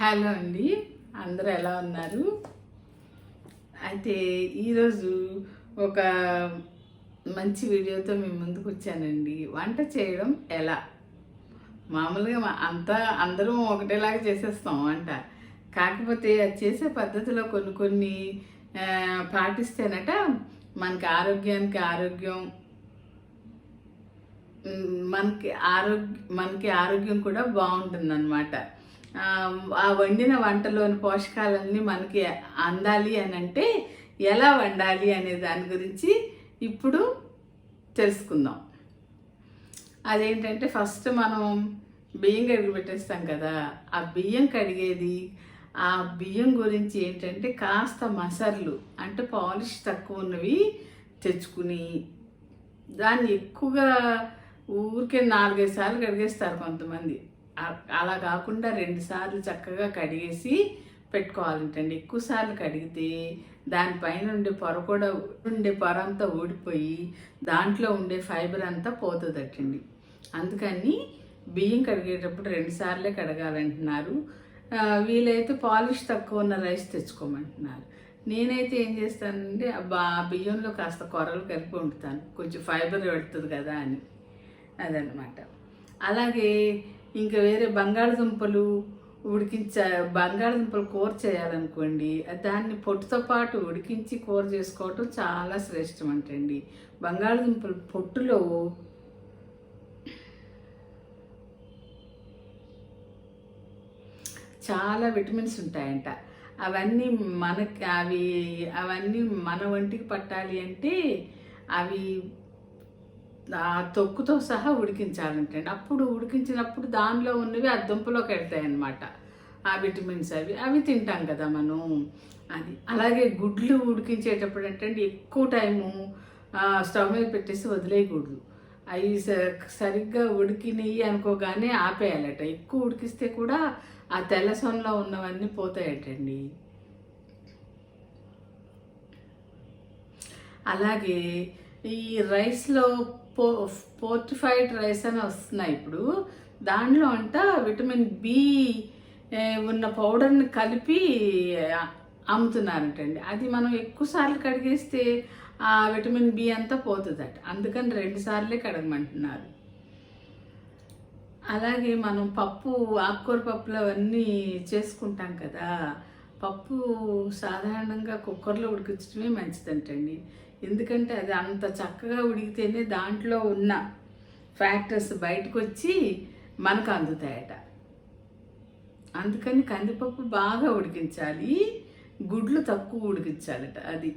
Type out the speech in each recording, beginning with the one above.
Hello అండి. అందరూ ఎలా ఉన్నారు? అయితే ఈరోజు ఒక మంచి వీడియోతో మీ ముందుకు వచ్చానండి. వంట చేయడం ఎలా? మామూలుగా అంతా అందరం ఒకటేలాగా చేసేస్తాం వంట. కాకపోతే అది చేసే పద్ధతిలో కొన్ని కొన్ని పాటిస్తేనట మనకి ఆరోగ్యానికి ఆరోగ్యం మనకి ఆరోగ్య మనకి ఆరోగ్యం కూడా బాగుంటుంది అనమాట ఆ వండిన వంటలోని పోషకాలన్నీ మనకి అందాలి అని అంటే ఎలా వండాలి అనే దాని గురించి ఇప్పుడు తెలుసుకుందాం. అదేంటంటే ఫస్ట్ మనం బియ్యం కడిగి పెట్టేస్తాం కదా ఆ బియ్యం కడిగేది ఆ బియ్యం గురించి ఏంటంటే కాస్త మసర్లు అంటే పాలిష్ తక్కువ ఉన్నవి తెచ్చుకుని దాన్ని ఎక్కువగా ఊరికే నాలుగైదు సార్లు కడిగేస్తారు కొంతమంది. అలా కాకుండా రెండు సార్లు చక్కగా కడిగేసి పెట్టుకోవాలంటండి. ఎక్కువ సార్లు కడిగితే దానిపైన ఉండే పొర కూడా ఉండే పొర అంతా ఊడిపోయి దాంట్లో ఉండే ఫైబర్ అంతా పోతుందటండి. అందుకని బియ్యం కడిగేటప్పుడు రెండు సార్లే కడగాలంటున్నారు. వీలైతే పాలిష్ తక్కువ ఉన్న రైస్ తెచ్చుకోమంటున్నారు. నేనైతే ఏం చేస్తానంటే ఆ బా- బియ్యంలో కాస్త కొరలు కలిపి వండుతాను. కొంచెం ఫైబర్ పెడుతుంది కదా అని. అదనమాట అలాగే ఇంకా వేరే బంగాళదుంపలు ఉడికించ బంగాళదుంపలు కూర చేయాలనుకోండి దాన్ని పొట్టుతో పాటు ఉడికించి కూర చేసుకోవటం చాలా శ్రేష్టం అంటండి బంగాళదుంపలు పొట్టులో చాలా విటమిన్స్ ఉంటాయంట. అవన్నీ మనకి అవి అవన్నీ మన ఒంటికి పట్టాలి అంటే అవి ఆ తొక్కుతో సహా ఉడికించాలంటే అప్పుడు ఉడికించినప్పుడు దానిలో ఉన్నవి ఆ దుంపలోకి వెళ్తాయి అన్నమాట ఆ విటమిన్స్ అవి అవి తింటాం కదా మనం అది అలాగే గుడ్లు ఉడికించేటప్పుడు ఏంటంటే ఎక్కువ టైము స్టవ్ మీద పెట్టేసి వదిలేయకూడదు అవి స- సరిగ్గా ఉడికినవి అనుకోగానే ఆపేయాలట. ఎక్కువ ఉడికిస్తే కూడా ఆ తెల్ల సొనలో ఉన్నవన్నీ పోతాయటండి. అలాగే ఈ రైస్లో పో పోర్టిఫైడ్ రైస్ అని వస్తున్నాయి ఇప్పుడు. దానిలో అంట విటమిన్ బి ఉన్న పౌడర్ని కలిపి ఆ, అమ్ముతున్నారంటండి. అది మనం ఎక్కువ సార్లు కడిగేస్తే ఆ విటమిన్ బి అంతా పోతుందట. అందుకని రెండు సార్లే కడగమంటున్నారు. అలాగే మనం పప్పు ఆకుకూర పప్పులు అవన్నీ చేసుకుంటాం కదా. పప్పు సాధారణంగా కుక్కర్లో ఉడికించడమే మంచిదంటండి. ఎందుకంటే అది అంత చక్కగా ఉడికితేనే దాంట్లో ఉన్న ఫ్యాక్టర్స్ బయటకు వచ్చి మనకు అందుతాయట. అందుకని కందిపప్పు బాగా ఉడికించాలి. గుడ్లు తక్కువ ఉడికించాలట అది.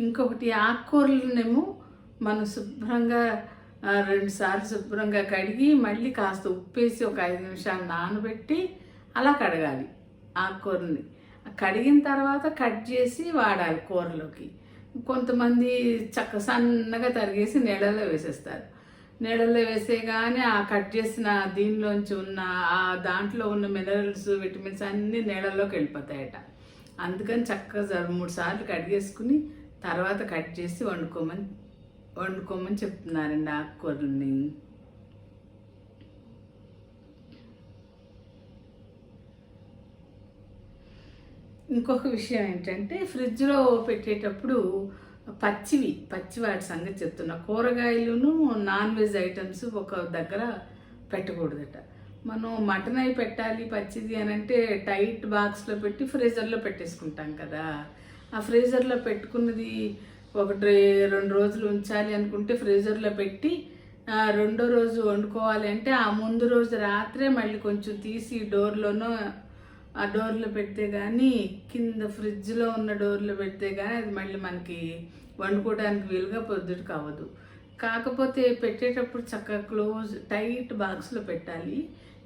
ఇంకొకటి ఆకుకూరలనేమో మనం శుభ్రంగా రెండుసార్లు రెండు సార్లు శుభ్రంగా కడిగి మళ్ళీ కాస్త ఉప్పేసి ఒక ఐదు నిమిషాలు నానబెట్టి అలా కడగాలి ఆకుకూరని కడిగిన తర్వాత కట్ చేసి వాడాలి కూరలోకి. కొంతమంది చక్క సన్నగా తరిగేసి నీళ్ళలో వేసేస్తారు. నీళ్ళలో వేసేగానే ఆ కట్ చేసిన దీనిలోంచి ఉన్న ఆ దాంట్లో ఉన్న మినరల్స్ విటమిన్స్ అన్నీ నీళ్ళలోకి వెళ్ళిపోతాయట. అందుకని చక్కగా మూడు సార్లు కడిగేసుకుని తర్వాత కట్ చేసి వండుకోమని వండుకోమని చెప్తున్నారండి ఆకుకూరల్ని. ఇంకొక విషయం ఏంటంటే ఫ్రిడ్జ్లో పెట్టేటప్పుడు పచ్చివి పచ్చి వాటి సంగతి చెప్తున్నా. కూరగాయలును నాన్ వెజ్ ఐటమ్స్ ఒక దగ్గర పెట్టకూడదట. మనం మటన్ అయి పెట్టాలి పచ్చిది అని అంటే టైట్ బాక్స్లో పెట్టి ఫ్రీజర్లో పెట్టేసుకుంటాం కదా. ఆ ఫ్రీజర్లో పెట్టుకున్నది ఒకటి రెండు రోజులు ఉంచాలి అనుకుంటే ఫ్రీజర్లో పెట్టి రెండో రోజు వండుకోవాలి అంటే ఆ ముందు రోజు రాత్రే మళ్ళీ కొంచెం తీసి డోర్లోనో ఆ డోర్లో పెడితే కానీ కింద ఫ్రిడ్జ్లో ఉన్న డోర్లు పెడితే కానీ అది మళ్ళీ మనకి వండుకోవడానికి వీలుగా పొద్దుట కావదు. కాకపోతే పెట్టేటప్పుడు చక్కగా క్లోజ్ టైట్ బాక్స్లో పెట్టాలి.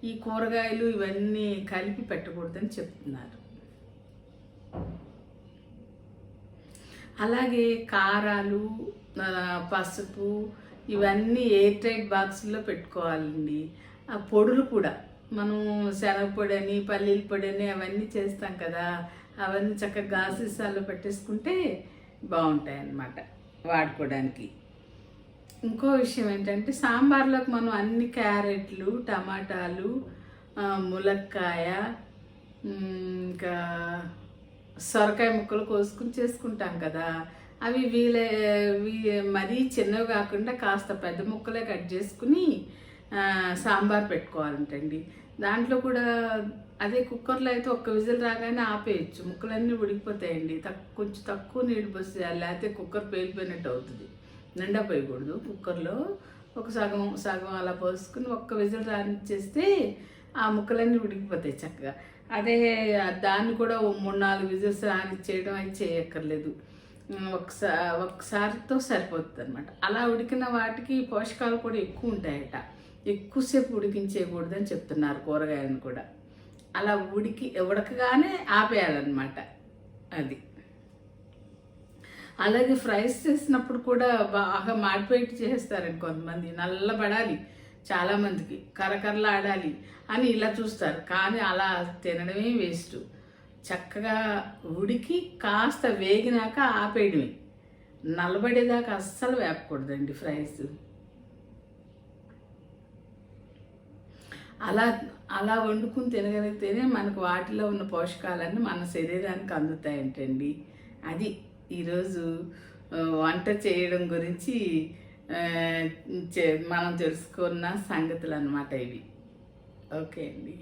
ఈ కూరగాయలు ఇవన్నీ కలిపి పెట్టకూడదని చెప్తున్నారు. అలాగే కారాలు పసుపు ఇవన్నీ ఎయిర్ టైట్ బాక్సుల్లో పెట్టుకోవాలండి. ఆ పొడులు కూడా మనం శనగపొడి అని పల్లీల పొడి అని అవన్నీ చేస్తాం కదా అవన్నీ చక్కగా గాసీసాల్లో పెట్టేసుకుంటే బాగుంటాయి అన్నమాట వాడుకోవడానికి. ఇంకో విషయం ఏంటంటే సాంబార్లోకి మనం అన్ని క్యారెట్లు టమాటాలు ములక్కాయ ఇంకా సొరకాయ ముక్కలు కోసుకుని చేసుకుంటాం కదా అవి వీలే మరీ చిన్నవి కాకుండా కాస్త పెద్ద ముక్కలే కట్ చేసుకుని సాంబార్ పెట్టుకోవాలంటండి. దాంట్లో కూడా అదే కుక్కర్లో అయితే ఒక్క విజిల్ రాగానే ఆపేయచ్చు. ముక్కలన్నీ ఉడికిపోతాయండి. తక్కువ కొంచెం తక్కువ నీళ్ళు పోసేయాలి లేకపోతే కుక్కర్ పేలిపోయినట్టు అవుతుంది. నిండా పోయకూడదు కుక్కర్లో. ఒక సగం సగం అలా పోసుకుని ఒక్క విజిల్ రానిచ్చేస్తే ఆ ముక్కలన్నీ ఉడికిపోతాయి చక్కగా. అదే దాన్ని కూడా ఓ మూడు నాలుగు విజిల్స్ రానిచ్చేయడం అది చేయక్కర్లేదు. ఒకసా ఒకసారి ఒకసారితో సరిపోతుంది అనమాట అలా ఉడికిన వాటికి పోషకాలు కూడా ఎక్కువ ఉంటాయట. ఎక్కువసేపు ఉడికించేయకూడదని చెప్తున్నారు కూరగాయలను కూడా. అలా ఉడికి ఉడకగానే ఆపేయాలన్నమాట అది. అలాగే ఫ్రైస్ చేసినప్పుడు కూడా బాగా మాడిపోయి చేస్తారండి కొంతమంది. నల్లబడాలి చాలామందికి కరకరలాడాలి అని ఇలా చూస్తారు. కానీ అలా తినడమే వేస్ట్. చక్కగా ఉడికి కాస్త వేగినాక ఆపేయడమే. నలబడేదాకా అస్సలు వేపకూడదండి ఫ్రైస్. అలా అలా వండుకుని తినగలిగితేనే మనకు వాటిలో ఉన్న పోషకాలన్నీ మన శరీరానికి అందుతాయంటండి. అది ఈరోజు వంట చేయడం గురించి చే- మనం తెలుసుకున్న సంగతులు అన్నమాట ఇవి. ఓకే అండి.